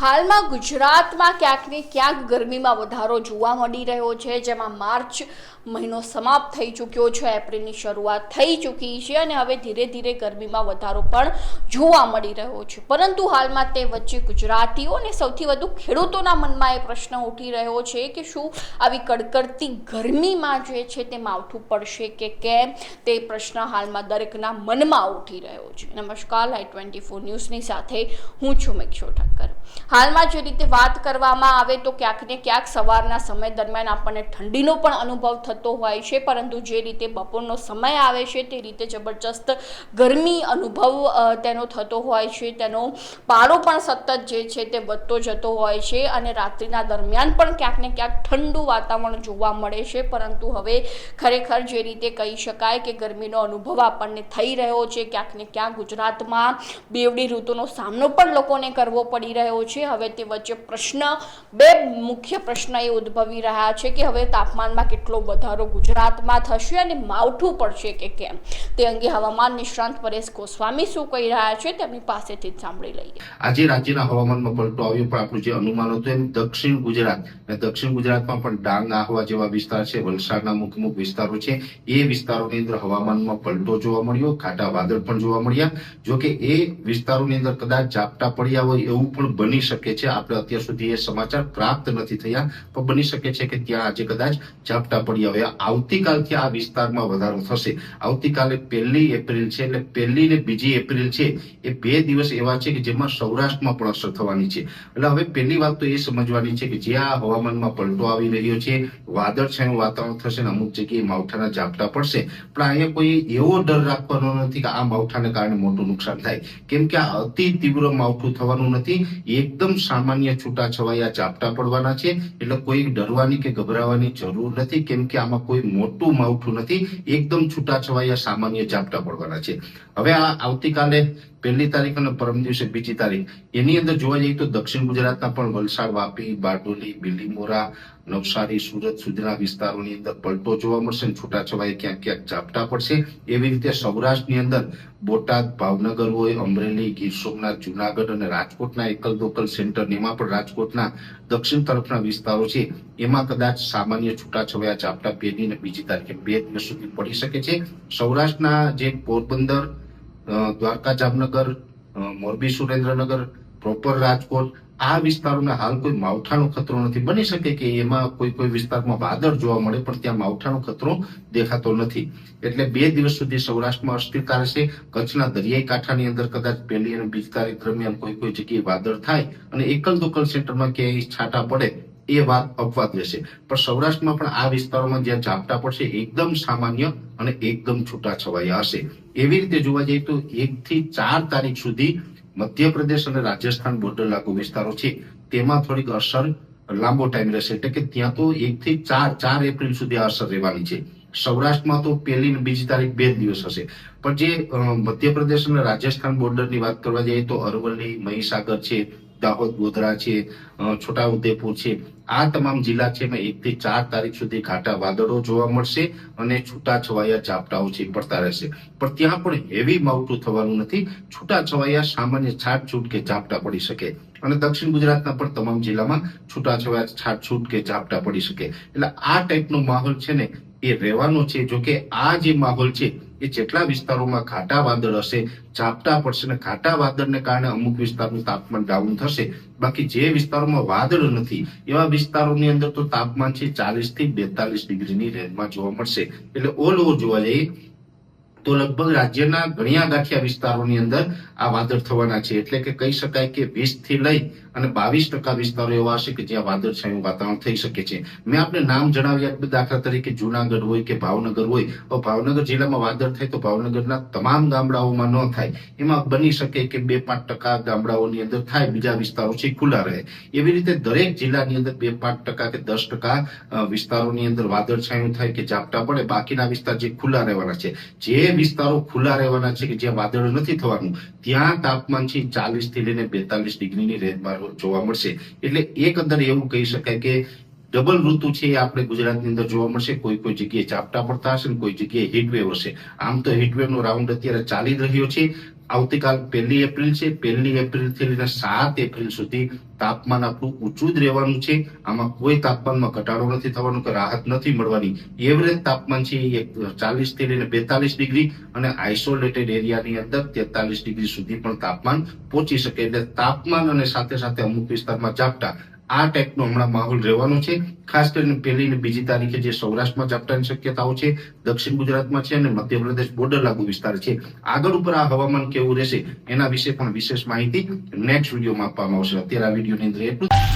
હાલમાં ગુજરાતમાં ક્યાંક ને ક્યાંક ગરમીમાં વધારો જોવા મળી રહ્યો છે, જેમાં માર્ચ મહિનો સમાપ્ત થઈ ચૂક્યો છે, એપ્રિલની શરૂઆત થઈ ચૂકી છે અને હવે ધીરે ધીરે ગરમીમાં વધારો પણ જોવા મળી રહ્યો છે. પરંતુ હાલમાં તે વચ્ચે ગુજરાતીઓ અને સૌથી વધુ ખેડૂતોના મનમાં એ પ્રશ્ન ઉઠી રહ્યો છે કે શું આવી કડકડતી ગરમીમાં જે છે તે માવઠું પડશે કે કેમ? તે પ્રશ્ન હાલમાં દરેકના મનમાં ઉઠી રહ્યો છે. નમસ્કાર લાઈ ટ્વેન્ટી ફોર ન્યૂઝની સાથે હું છું મેક્ષો ઠક્કર. હાલમાં જે રીતે વાત કરવામાં આવે તો ક્યાંક ને ક્યાંક સવારના સમય દરમિયાન આપણને ઠંડીનો પણ અનુભવ થતો હોય છે, પરંતુ જે રીતે બપોરનો સમય આવે છે તે રીતે જબરજસ્ત ગરમી અનુભવ તેનો થતો હોય છે. તેનો પારો પણ સતત જે છે તે વધતો જતો હોય છે અને રાત્રિના દરમિયાન પણ ક્યાંક ને ક્યાંક ઠંડુ વાતાવરણ જોવા મળે છે, પરંતુ હવે ખરેખર જે રીતે કહી શકાય કે ગરમીનો અનુભવ આપણને થઈ રહ્યો છે, ક્યાંક ને ક્યાંક ગુજરાતમાં બેવડી ઋતુનો સામનો પણ લોકોને કરવો પડી રહ્યો છે? હવે તે વચ્ચે પ્રશ્ન, બે મુખ્ય પ્રશ્ન એ ઉદ્ભવી રહ્યા છે કે હવે તાપમાનમાં કેટલો વધારો ગુજરાતમાં થશે અને માવઠું પડશે કે કેમ? તે અંગે હવામાન નિષ્ણાંત પરેશ ગોસ્વામી શું કહી રહ્યા છે તેમની પાસેથી સાંભળી લઈએ. આજે રાજ્યના હવામાનમાં પલટો આવ્યો, પણ આપણું જે અનુમાન હતું એમ દક્ષિણ ગુજરાત અને દક્ષિણ ગુજરાતમાં પણ ડાંગ, આહવા જેવા વિસ્તાર છે, વલસાડના મુખ્ય મુખ્ય વિસ્તારો છે, એ વિસ્તારોની અંદર હવામાનમાં પલટો જોવા મળ્યો, ખાટા વાદળ પણ જોવા મળ્યા. જોકે એ વિસ્તારોની અંદર કદાચ ઝાપટા પડ્યા હોય એવું પણ બની શકે છે. આપણે અત્યાર સુધી એ સમાચાર પ્રાપ્ત નથી થયા, પણ બની શકે છે કે ત્યાં આજે કદાચ ઝાપટા પડ્યા હોય. આવતીકાલથી આ વિસ્તારમાં વધારો થશે. આવતીકાલે પહેલી એપ્રિલ છે, એટલે પહેલી ને બીજી એપ્રિલ છે, એ બે દિવસ એવા છે કે જેમાં સૌરાષ્ટ્રમાં પણ અસર થવાની છે. એટલે હવે પહેલી વાત તો એ સમજવાની છે કે જે આ હવામાનમાં પલટો આવી રહ્યો છે, વાદળછાયું વાતાવરણ થશે ને અમુક જગ્યાએ માવઠાના ઝાપટા પડશે. પણ અહીંયા કોઈ એવો ડર રાખવાનો નથી કે આ માવઠાને કારણે મોટું નુકસાન થાય. કેમ કે આ અતિ તીવ્ર માવઠું થવાનું નથી. એકદમ સામાન્ય છૂટા છવાયા ઝાપટા પડવાના છે. એટલે કોઈ ડરવાની કે ગભરાવાની જરૂર નથી. કેમ કે આમાં કોઈ મોટું માવઠું નથી. એકદમ છૂટા છવાયા સામાન્ય ઝાપટા પડવાના છે. હવે આ આવતીકાલે પહેલી તારીખ અને પરમ દિવસે બીજી તારીખ. એની અંદર જોવા જઈએ તો દક્ષિણ ગુજરાતના પણ વલસાડ, વાપી, બારડોલી, બિલીમોરા, નવસારી, સુરત સુધીના વિસ્તારોની અંદર પલટો જોવા મળશે અને છૂટાછવાયે ક્યાંક ક્યાંક ઝાપટા પડશે. એવી રીતે સૌરાષ્ટ્રની અંદર બોટાદ, ભાવનગર હોય, અમરેલી, ગીર સોમનાથ, જુનાગઢ અને રાજકોટના એકલ દોકલ સેન્ટર એમાં પણ રાજકોટના દક્ષિણ તરફના વિસ્તારો છે. એમાં કદાચ સામાન્ય છૂટાછવાયા, ઝાપટા પહેલી બીજી તારીખે બે દિવસ સુધી પડી શકે છે. સૌરાષ્ટ્રના જે પોરબંદર દ્વારકા જામનગર મોરબી સુરેન્દ્રનગર, પ્રોપર રાજકોટ, આ વિસ્તારોને હાલ કોઈ માવઠાનો ખતરો નથી. બની શકે કે એમાં કોઈ કોઈ વિસ્તારમાં વાદળ જોવા મળે, પણ ત્યાં માવઠાનો ખતરો દેખાતો નથી. એટલે બે દિવસ સુધી સૌરાષ્ટ્રમાં અસ્થિરતા રહેશે કચ્છના દરિયાઈ કાંઠાની અંદર કદાચ પહેલી અને બીજી તારીખ દરમિયાન કોઈ કોઈ જગ્યાએ વાદળ થાય અને એકલ દોકલ સેન્ટરમાં ક્યાંય છાંટા પડે, એ વાત અપવાદ રહેશે. પણ સૌરાષ્ટ્રમાં પણ આ વિસ્તારોમાં જ્યાં ઝાપટા પડશે, એકદમ સામાન્ય અને એકદમ છૂટા છવાયા હશે. એવી રીતે જોવા જઈએ તો એક થી ચાર તારીખ સુધી મધ્યપ્રદેશ અને રાજસ્થાન બોર્ડર લાગુ વિસ્તારો છે. તેમાં થોડીક અસર લાંબો ટાઈમ રહેશે. એટલે કે ત્યાં તો એક થી ચાર ચાર એપ્રિલ સુધી અસર રહેવાની છે. સૌરાષ્ટ્રમાં તો પહેલી ને બીજી તારીખ બે દિવસ હશે. પણ જે મધ્યપ્રદેશ અને રાજસ્થાન બોર્ડરની વાત કરવા જઈએ તો અરવલ્લી, મહીસાગર છે. દાહોદ, ગોધરા છે છોટાઉદેપુર છે. આ તમામ જિલ્લા છે, એમાં એક થી ચાર તારીખ સુધી ઘાટા વાદળો જોવા મળશે અને છૂટા છવાયા ઝાપટાઓ છે પડતા રહેશે. પણ ત્યાં પણ હેવી માવઠું થવાનું નથી. છૂટા છવાયા સામાન્ય છાટછૂટ કે ઝાપટા પડી શકે. અને દક્ષિણ ગુજરાતના પણ તમામ જિલ્લામાં છૂટા છવાયા છાટછૂટ કે ઝાપટા પડી શકે. એટલે આ ટાઈપનો માહોલ છે ને એ રહેવાનો છે. જો કે આ જે માહોલ છે, એ જેટલા વિસ્તારોમાં ઘાટા વાદળ હશે, ઝાપટા પડશે ને ઘાટા વાદળને કારણે અમુક વિસ્તારનું તાપમાન ડાઉન થશે. બાકી જે વિસ્તારોમાં વાદળ નથી, એવા વિસ્તારોની અંદર તો તાપમાન છે ચાલીસથી બેતાલીસ ડિગ્રીની રેન્જમાં જોવા મળશે. એટલે ઓલ ઓવર જોવા જઈએ તો લગભગ રાજ્યના ઘણી ગાંઠિયા વિસ્તારોની અંદર આ વાદળ થવાના છે. એટલે કે કહી શકાય કે વીસથી લઈ અને બાવીસ ટકા વિસ્તારો એવા હશે કે જ્યાં વાદળછાયું વાતાવરણ થઈ શકે છે. મેં આપણે નામ જણાવ્યા દાખલા તરીકે જુનાગઢ હોય કે ભાવનગર હોય. તો ભાવનગર જિલ્લામાં વાદળ થાય તો ભાવનગરના તમામ ગામડાઓમાં ન થાય. એમાં બની શકે કે બે પાંચ ટકા ગામડાઓની અંદર થાય, બીજા વિસ્તારો છે ખુલ્લા રહે. એવી રીતે દરેક જિલ્લાની અંદર બે પાંચ ટકા કે દસ ટકા વિસ્તારોની અંદર વાદળછાયું થાય કે ઝાપટા પડે, બાકીના વિસ્તાર જે ખુલ્લા રહેવાના છે. જે વિસ્તારો ખુલ્લા રહેવાના છે કે જ્યાં વાદળ નથી થવાનું. ત્યાં તાપમાન છે ચાલીસથી લઈને બેતાલીસ ડિગ્રીની રેન્જમાં જોવા મળશે. એટલે એક અંદર એવું કહી શકાય કે ડબલ ઋતુ છે એ આપણે ગુજરાતની અંદર જોવા મળશે. કોઈ કોઈ જગ્યાએ ઝાપટા પડતા હશે કોઈ જગ્યાએ હીટવેવ હશે. આમ તો હીટવેવનો રાઉન્ડ અત્યારે ચાલી રહ્યો છે. આવતીકાલ પહેલી એપ્રિલ છે. પહેલી એપ્રિલથી લઈને સાત એપ્રિલ સુધી તાપમાન આપણું ઊંચું જ રહેવાનું છે. આમાં કોઈ તાપમાનમાં ઘટાડો નથી થવાનો કે રાહત નથી મળવાની. એવરેજ તાપમાન છે એ ચાલીસથી લઈને બેતાલીસ ડિગ્રી અને આઇસોલેટેડ એરિયાની અંદર તેતાલીસ ડિગ્રી સુધી પણ તાપમાન પહોંચી શકે. એટલે તાપમાન અને સાથે સાથે અમુક વિસ્તારમાં ઝાપટા. આ ટાઈપનો હમણાં માહોલ રહેવાનો છે. ખાસ કરીને પહેલી ને બીજી તારીખે જે સૌરાષ્ટ્રમાં ઝાપટાની શક્યતાઓ છે, દક્ષિણ ગુજરાતમાં છે અને મધ્યપ્રદેશ બોર્ડર લાગુ વિસ્તાર છે. આગળ ઉપર આ હવામાન કેવું રહેશે એના વિશે પણ વિશેષ માહિતી નેક્સ્ટ વિડીયોમાં આપવામાં આવશે. અત્યારે આ વિડીયોની અંદર એટલું.